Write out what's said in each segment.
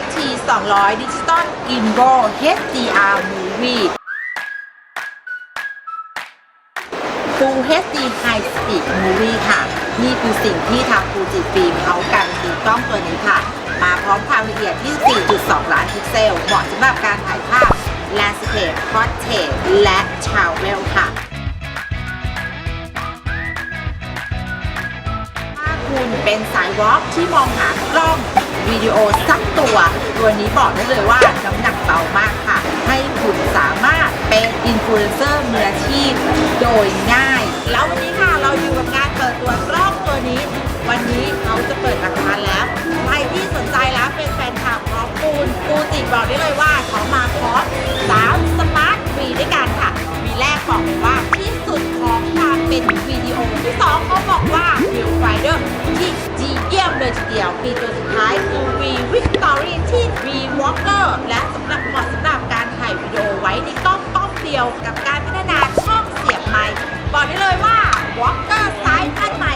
XT 200 Digital Invo HDR Movie Full HD High Speed Movie ค่ะ นี่คือสิ่งที่ทางฟูจิฟิล์มเขากันตีกล้องตัวนี้ค่ะ มาพร้อมความละเอียดที่ 4.2 ล้านพิกเซล เหมาะสำหรับการถ่ายภาพ Landscape Portrait และ Travel ค่ะถ้าคุณเป็นสายวอล์กที่มองหากล้อง วิดีโอสักตัว ตัวนี้บอกได้เลยว่าน้ำหนักเบามากค่ะ ให้คุณสามารถเป็นอินฟลูเอนเซอร์มืออาชีพโดยง่าย แล้ววันนี้ค่ะเราอยู่กับการเปิดตัวกล้องตัวนี้ วันนี้เขาจะเปิดราคาแล้วใครที่สนใจแล้วเป็นแฟนคลับของปูนปูติบอกได้เลยว่าเขามาพร้อสาม ดียวกับการพัฒนาช่องเสียบไมค์บอกได้เลยว่า Walker ไซส์พันใหม่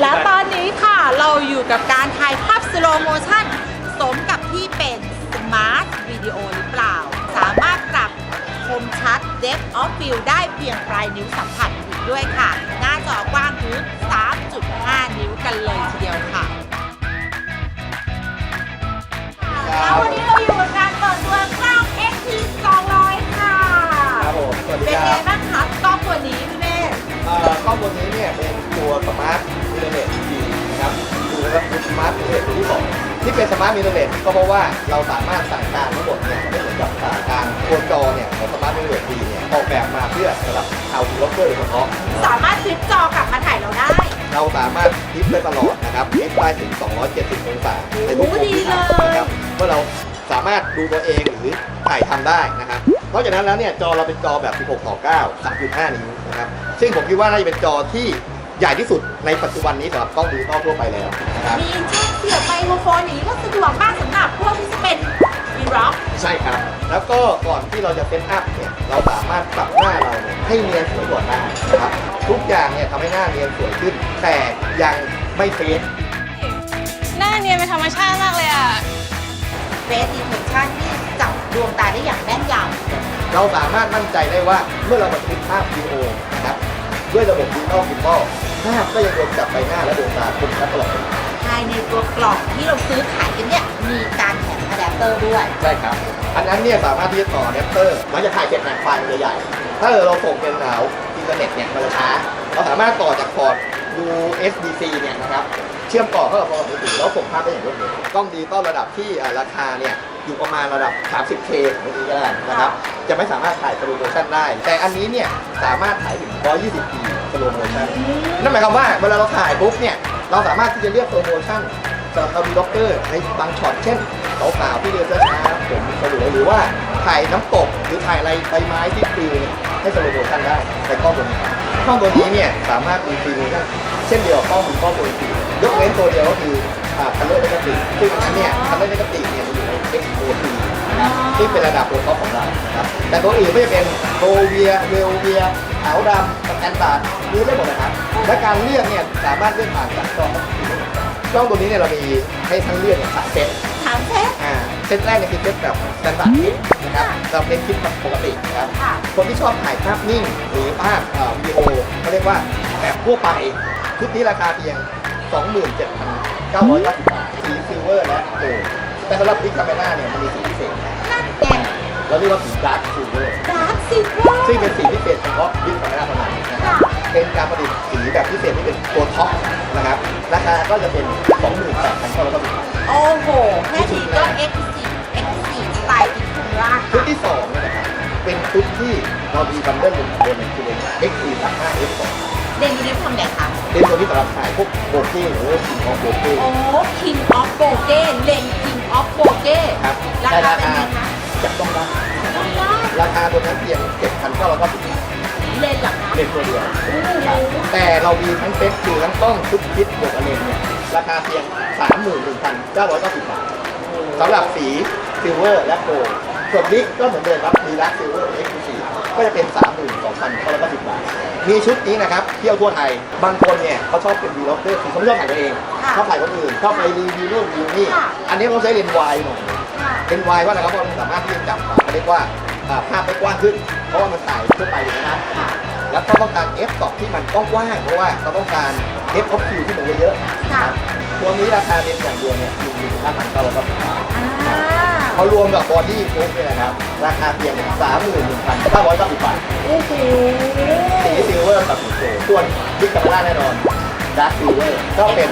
และตอนนี้ค่ะเราอยู่กับการถ่ายภาพสโลโมชั่น สมกับที่เป็นสมาร์ทวิดีโอหรือเปล่า สามารถปรับคมชัด Depth of Field ได้เพียงปลายนิ้วสัมผัสอีกด้วยค่ะ หน้าจอกว้างถึง3.5 นิ้วกันเลยทีเดียวค่ะแล้ววันนี้เราอยู่กับการเปิดตัว วัสดีเป็นคไงรับบ้างคะกล้องตัวนี้พี่เมธเอ่อกล้องตัวนี้เนี่ยเป็นตัวสมาร์ทอินเทอร์เน็ตดีนะครับดูนะครับเป็นสมาร์ทอินเทอร์เน็ตตัวที่สองที่เป็นสมาร์ทอินเทอร์เน็ตก็เพราะว่าเราสามารถสั่งการทั้งหมดเนี่ยไม่เหมือนกับสั่งการตัวจอเนี่ยของสมาร์ทอินเทอร์เน็ตดีเนี่ยออกแบบมาเพื่อสำหรับชาวล็อกเกอร์โดยเฉพาะ สามารถคลิปจอกลับมาถ่ายเราได้เราสามารถคลิปได้ตลอดนะครับคลิปได้ถึง 270 องศาในทุกมุมที่ถ่ายนะครับเมื่อเรา สามารถดูตัวเองหรือถ่ายทำได้นะครับนอกจากนั้นแล้วเนี่ยจอเราเป็นจอแบบ 16 ต่อ 9 3.5 นิ้วนะครับซึ่งผมคิดว่าน่าจะเป็นจอที่ใหญ่ที่สุดในปัจจุบันนี้สำหรับกล้องดิจิตอลทั่วไปแล้วนะครับมีช่องเสียบไมโครโฟนอย่างนี้ก็สะดวกมากสำหรับพวกที่จะเป็นวีร็อกใช่ครับ แล้วก็ก่อนที่เราจะเซตอัพเนี่ยเราสามารถปรับหน้าเราเนี่ยให้เนียนสวยกว่าหน้านะครับทุกอย่างเนี่ยทำให้หน้าเนียนสวยขึ้น แต่ยังไม่เฟซหน้าเนียนเป็นธรรมชาติมากเลยอะ เฟสดีเทคชั่นที่จับดวงตาได้อย่างแม่นยำเราสามารถมั่นใจได้ว่าเมื่อเราบันทึกภาพวิดีโอนะครับด้วยระบบดิจิตอลกิมบอลภาพก็ยังรวมจับใบหน้าและดวงตาคมชัดตลอดภายในตัวกล่องที่เราซื้อขายกันเนี่ยมีการแถมอะแดปเตอร์ด้วย ใช่ครับ อันนั้นเนี่ยสามารถที่จะต่อแรปเตอร์มันจะถ่ายเก็บแหนไฟล์ใหญ่ๆ ถ้าเราส่งเป็นหนาวอินเทอร์เน็ตเนี่ยมันจะช้า เราสามารถต่อจากพอร์ต USB-C เนี่ยนะครับ เชื่อมต่อเข้ากับโทรศัพท์มือถือแล้วส่งภาพได้อย่างรวดเร็วกล้องดิจิตอลระดับที่อ่าราคาเนี่ยอยู่ประมาณระดับ 30K บางทีก็ได้นะครับ จะไม่สามารถถ่ายสโลโมชันได้ แต่อันนี้เนี่ยสามารถถ่ายถึง 120p สโลโมชันนั่นหมายความว่าเวลาเราถ่ายปุ๊บเนี่ยเราสามารถที่จะเลือกสโลโมชันสำหรับเราดูด็อกเกอร์ในบางช็อตเช่นสาวๆที่เดินช้าๆผมสวยหรือว่าถ่ายน้ำตกหรือถ่ายอะไรใบไม้ที่ปลิวเนี่ยให้สโลโมชันได้ในกล้องตัวนี้กล้องตัวนี้เนี่ยสามารถมีฟีโมชัน เช่นเดียวกับกล้องมีกล้องตัวอื่นยกเว้นตัวเดียวก็คือคันเลอร์เนกาติซึ่งอันนั้นเนี่ยคันเลอร์เนกาติเนี่ยมันอยู่ใน XOT นะครับที่เป็นระดับตัวท็อปของเรานะครับแต่ตัวอื่นไม่ว่าจะเป็นโกเวียเวลเวียขาวดำสแตนดาร์ดมีได้หมดนะครับ และการเลือกเนี่ยสามารถเลือกผ่านจากกล้องกล้องตัวนี้เนี่ยเรามีให้ทั้งเลือกเนี่ยสามเซตถามเซตอ่าเซตแรกเนี่ยคือเซตแบบสแตนดาร์ดคลิปนะครับเราเป็นคลิปแบบปกตินะครับค่ะคนที่ชอบถ่ายภาพนิ่งหรือภาพเอ่อวิดีโอเขาเรียกว่าแบบทั่วไป ชุดนี้ราคาเพียง 27,990 บาท สีซิลเวอร์และโกลด์แต่สำหรับบิ๊กคาเมล่าเนี่ยมันมีสีพิเศษ นั่นแกเราเรียกว่าสีดาร์คซิลเวอร์ ดาร์คซิลเวอร์ซึ่งเป็นสีพิเศษเฉพาะบิ๊กคาเมล่าเท่านั้นนะครับ เป็นการผลิตสีแบบพิเศษที่เป็นตัวท็อปนะครับ ราคาก็จะเป็น 28,990 บาท โอ้โห แค่นี้ก็ X4 X4 สไตล์อินคูล่าชุดค่ะที่สองเนี่ยนะครับ เป็นชุดที่เรามีบันเดิลอยู่บนหนึ่งคือเป็น X4 35 F2 เด่นยูนิฟอร์มไหนคะเป็นตัวที่สำหรับถ่ายพวกโบเก้หรือว่าสีของโบเก้โอ้ King of b o g e เลน King of b o g e ครับราแต่คาราเป็นคาไงคะจับต้องได้ต้องได้ราคาตัวนั้นเพียง7,990บาทเลนเหรอคะเป็นตัวเดียวโอ้โหแต่เรามีทั้งเซ็ตคือทั้งกล้องชุดคิดบวกอเลนเนี่ยราคาเพียง 31,990บาทสำหรับสีซิลเวอร์และโกลด์ส่วนบิ๊กก็เหมือนเดิมครับมีลักซิลเวอร์เอ็กซ์ซีก็จะเป็น 32,990บาท มีชุดนี้นะครับเที่ยวทั่วไทย บางคนเนี่ยเขาชอบเป็นวีล็อกเกอร์คือเขาไม่ชอบถ่ายตัวเองค่ะชอบถ่ายคนอื่นชอบไปรีวิวนู่นรีวิวนี่ค่ะ อันนี้เราใช้เลนส์วายหน่อยค่ะเลนส์วายว่าอะไรครับเพราะมันสามารถที่จะจับเขาเรียกว่าอ่าภาพได้กว้างขึ้น เพราะว่ามันถ่ายทั่วไปอยู่นะครับค่ะแล้วก็ต้องการ f 2ที่มันกว้างๆเพราะว่าเราต้องการ f of q ที่มันเยอะๆค่ะตัวนี้ราคาเลนส์อย่างเดียวเนี่ยอยู่ที่5,990บาท อ่า พอรวมกับบอดี้โฟกเนี่ยนะครับ ราคาเพียง 31,990บาทโอ้โหสีซิลเวอร์กับสีโซส่วนบิ๊กกัมล่าแน่นอนดาร์คซิลเวอร์ก็เป็น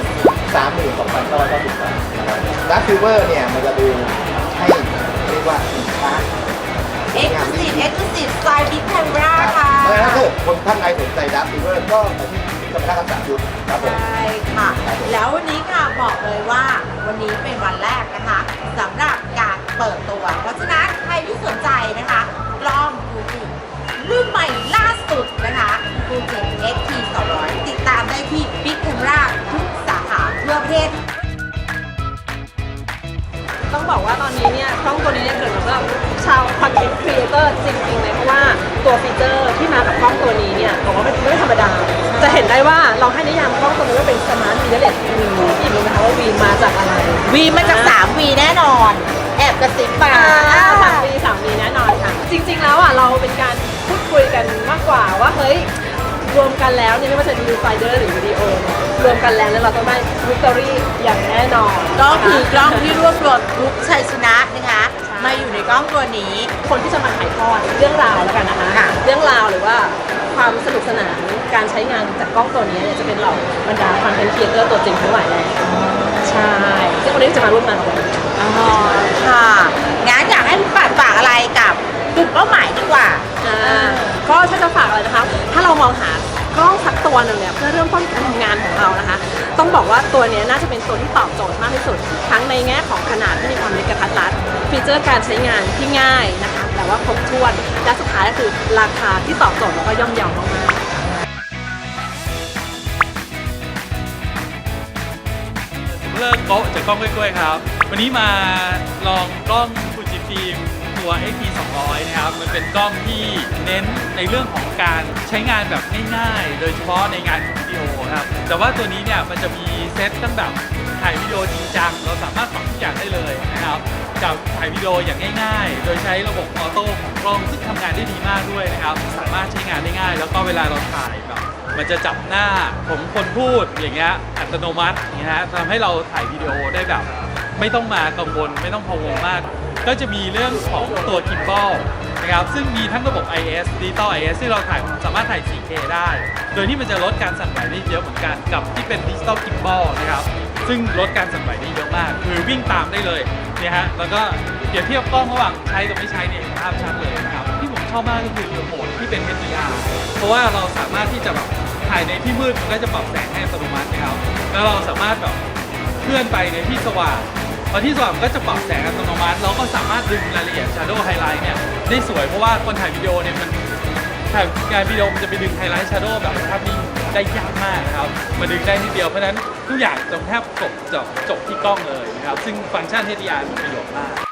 32,990บาทนะครับดาร์คซิลเวอร์เนี่ยมันจะดูให้เรียกว่าสินค้าเอ็กซ์คลูซีฟเอ็กซ์คลูซีฟสไตล์บิ๊กแคมราค่ะเพราะฉะนั้นถ้าเกิดคนท่านใดสนใจดาร์คซิลเวอร์ก็ไปที่บิ๊กกัมล่าทั้งสามยุคครับผม ใช่ค่ะ แล้ววันนี้ค่ะบอกเลยว่าวันนี้เป็นวันแรกนะคะสำหรับการ เปิดตัว เพราะฉะนั้นใครที่สนใจนะคะกล้องฟูจิรุ่นใหม่ล่าสุดนะคะฟูจิ XT 200 ติดตามได้ที่ Big Camera ทุกสาขาทั่วประเทศ ต้องบอกว่าตอนนี้เนี่ยกล้องตัวนี้เนี่ยเกิดมาสำหรับชาวคอนเทนต์ครีเอเตอร์จริงๆเลยเพราะว่าตัวฟีเจอร์ที่มากับกล้องตัวนี้เนี่ยบอกว่าไม่ไม่ธรรมดา จะเห็นได้ว่าเราให้นิยามกล้องตัวนี้ว่าเป็นสมาร์ทวีเลสวีอีกรู้ไหมคะว่าวีมาจากอะไรวีมาจาก3วีแน่นอนแอบ กระซิบมาอ่าสามปีสามปีแน่นอนค่ะ จริง ๆ แล้วอะเราเป็นการพูดคุยกันมากกว่าว่าเฮ้ยรวมกันแล้วเนี่ยไม่ว่าจะดูไฟเดอร์หรือวิดีโอเนี่ยรวมกันแล้วเนี่ยเราต้องได้วิกตอรี่อย่างแน่นอน ก็คือกล้องที่รวบรวมทุกชัยชนะนะคะมาอยู่ในกล้องตัวนี้ คนที่จะมาถ่ายทอดเรื่องราวแล้วกันนะคะ ค่ะ เรื่องราวหรือว่าความสนุกสนานการใช้งานจากกล้องตัวนี้เนี่ยจะเป็นเหล่าบรรดาคอนเทนต์ครีเอเตอร์ตัวจริงทั้งหลายเลยใช่ซึ่งวันนี้จะมาร่วมงานกับเรา อ๋อ องหากล้องสักตัวหนึ่งเนี่ยเพื่อเริ่มต้นการทำงานของเรานะคะ ต้องบอกว่าตัวนี้น่าจะเป็นตัวที่ตอบโจทย์มากที่สุด ทั้งในแง่ของขนาดที่มีความเล็กกระทัดรัดฟีเจอร์การใช้งานที่ง่ายนะคะ แต่ว่าครบถ้วน และสุดท้ายก็คือราคาที่ตอบโจทย์แล้วก็ย่อมเยาวมากๆเลิกโต๊ะจากกล้องกล้วยๆครับ วันนี้มาลองกล้องฟูจิฟิล์ม ตัว XT 200 นะครับ มันเป็นกล้องที่เน้นในเรื่องของการใช้งานแบบง่ายๆ โดยเฉพาะในงานวิดีโอครับ แต่ว่าตัวนี้เนี่ยมันจะมีเซตตั้งแบบถ่ายวิดีโอจริงจัง เราสามารถปรับทุกอย่างได้เลยนะครับกับถ่ายวิดีโออย่างง่ายๆ โดยใช้ระบบออโต้ของกล้องซึ่งทำงานได้ดีมากด้วยนะครับ สามารถใช้งานได้ง่าย แล้วก็เวลาเราถ่ายแบบมันจะจับหน้าผมคนพูดอย่างเงี้ยอัตโนมัติอย่างเงี้ยฮะทำให้เราถ่ายวิดีโอได้แบบ ไม่ต้องมากังวลไม่ต้องพะวงมาก ก็จะมีเรื่องของตัวกิมบอลนะครับซึ่งมีทั้งระบบ IS Digital IS ที่เราถ่ายสามารถถ่าย 4K ได้ โดยที่มันจะลดการสั่นไหวได้เยอะเหมือนกันกับที่เป็น Digital Gimbal นะครับซึ่งลดการสั่นไหวได้เยอะมาก คือวิ่งตามได้เลยเนี่ยฮะแล้วก็เปรียบเทียบกล้องระหว่างใช้กับไม่ใช้เนี่ยภาพชัดเลยนะครับที่ผมชอบมากก็คือโหมดที่เป็น HDR เพราะว่าเราสามารถที่จะแบบถ่ายในที่มืดมันก็จะปรับแสงให้อัตโนมัตินะครับแล้วเราสามารถแบบเคลื่อนไปในที่สว่าง พอที่สว่างก็จะปรับแสงอัตโนมัติเราก็สามารถดึงรายละเอียด Shadow Highlight เนี่ยได้สวยเพราะว่าคนถ่ายวิดีโอเนี่ยมันถ่ายงานวิดีโอมันจะไปดึงไฮไลท์ Shadow แบบภาพนิ่งได้ยากมากนะครับมาดึงได้ทีเดียวเพราะฉะนั้นทุกอย่างจะแทบจบจบจบที่กล้องเลยนะครับซึ่งฟังก์ชัน HDR มีประโยชน์มาก